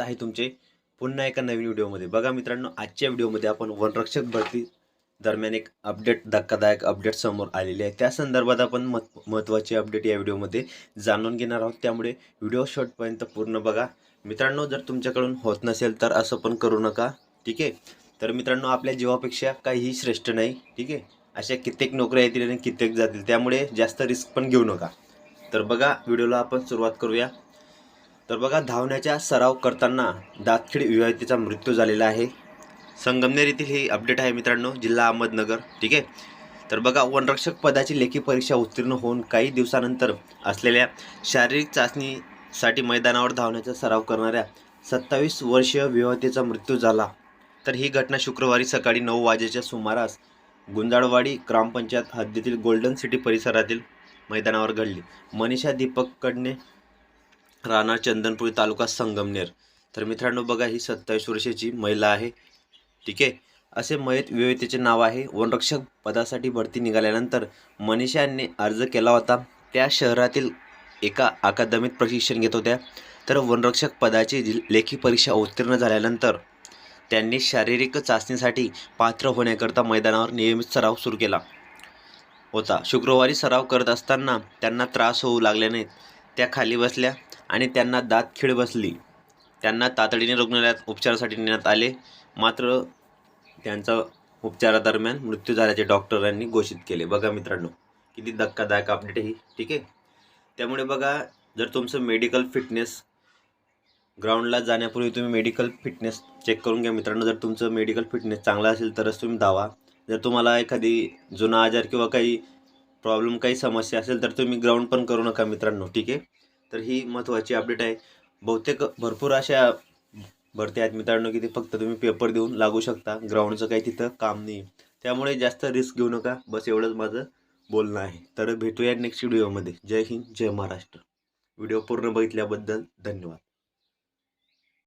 आहे तुमचे पुन्हा एका नवीन व्हिडिओमध्ये. बघा मित्रांनो आजच्या व्हिडिओमध्ये आपण वनरक्षक भरती दरम्यान एक अपडेट धक्कादायक अपडेट समोर आलेले आहे. त्या संदर्भात आपण मत महत्त्वाची अपडेट या व्हिडिओमध्ये जाणून घेणार आहोत. त्यामुळे व्हिडिओ शॉर्टपर्यंत पूर्ण बघा. मित्रांनो जर तुमच्याकडून होत नसेल तर असं पण करू नका ठीक आहे? तर मित्रांनो आपल्या जीवापेक्षा काहीही श्रेष्ठ नाही ठीक आहे? अशा कित्येक नोकऱ्या येतील आणि कित्येक जातील. त्यामुळे जास्त रिस्क पण घेऊ नका. तर बघा व्हिडिओला आपण सुरुवात करूया. तर बघा धावण्याचा सराव करताना दातखिड विवाहितेचा मृत्यू झालेला आहे. संगमनेर येथील ही अपडेट आहे मित्रांनो जिल्हा अहमदनगर ठीक आहे? तर बघा वनरक्षक पदाची लेखी परीक्षा उत्तीर्ण होऊन काही दिवसानंतर असलेल्या शारीरिक चाचणीसाठी मैदानावर धावण्याचा सराव करणाऱ्या सत्तावीस वर्षीय विवाहितेचा मृत्यू झाला. तर ही घटना शुक्रवारी सकाळी नऊ वाजेच्या सुमारास गुंजाळवाडी ग्रामपंचायत हद्दीतील गोल्डन सिटी परिसरातील मैदानावर घडली. मनीषा दीपक कडणे राणा चंदनपुरी तालुका संगमनेर. तर मित्रांनो बघा ही सत्तावीस वर्षाची महिला आहे. ठीक आहे? असे मयत विवेतेचे नाव आहे. वनरक्षक पदासाठी भरती निघाल्यानंतर मनीषाने यांनी अर्ज केला होता. त्या शहरातील एका अकादमीत प्रशिक्षण घेत होत्या. तर वनरक्षक पदाची लेखी परीक्षा उत्तीर्ण झाल्यानंतर त्यांनी शारीरिक चाचणीसाठी पात्र होण्याकरता मैदानावर नियमित सराव सुरू केला होता. शुक्रवारी सराव करत असताना त्यांना त्रास होऊ लागल्याने त्या खाली बसल्या. आणि त्यांना दात खिळ बसली. त्यांना तातडीने रुग्णालयात उपचारासाठी नेण्यात आले. मात्र त्यांचा उपचारादरम्यान मृत्यू झाल्याचे डॉक्टरांनी घोषित केले. बघा मित्रांनो किती धक्कादायक अपडेट आहे ही. ठीक आहे? त्यामुळे बघा जर तुमचं मेडिकल फिटनेस ग्राउंडला जाण्यापूर्वी तुम्ही मेडिकल फिटनेस चेक करून घ्या. मित्रांनो जर तुमचं मेडिकल फिटनेस चांगला असेल तरच तुम्ही धावा. जर तुम्हाला एखादी जुना आजार किंवा काही प्रॉब्लेम काही समस्या असेल तर तुम्ही ग्राउंड पण करू नका मित्रांनो. ठीक आहे? तर ही महत्त्वाची अपडेट आहे. बहुतेक भरपूर अशा भरती आहेत मित्रांनो की ते फक्त तुम्ही पेपर देऊन लागू शकता. ग्राउंडचं काही तिथं काम नाही. त्यामुळे जास्त रिस्क घेऊ नका. बस एवढंच माझं बोलणं आहे. तर भेटूया नेक्स्ट व्हिडिओमध्ये जय हिंद जय महाराष्ट्र. व्हिडिओ पूर्ण बघितल्याबद्दल धन्यवाद.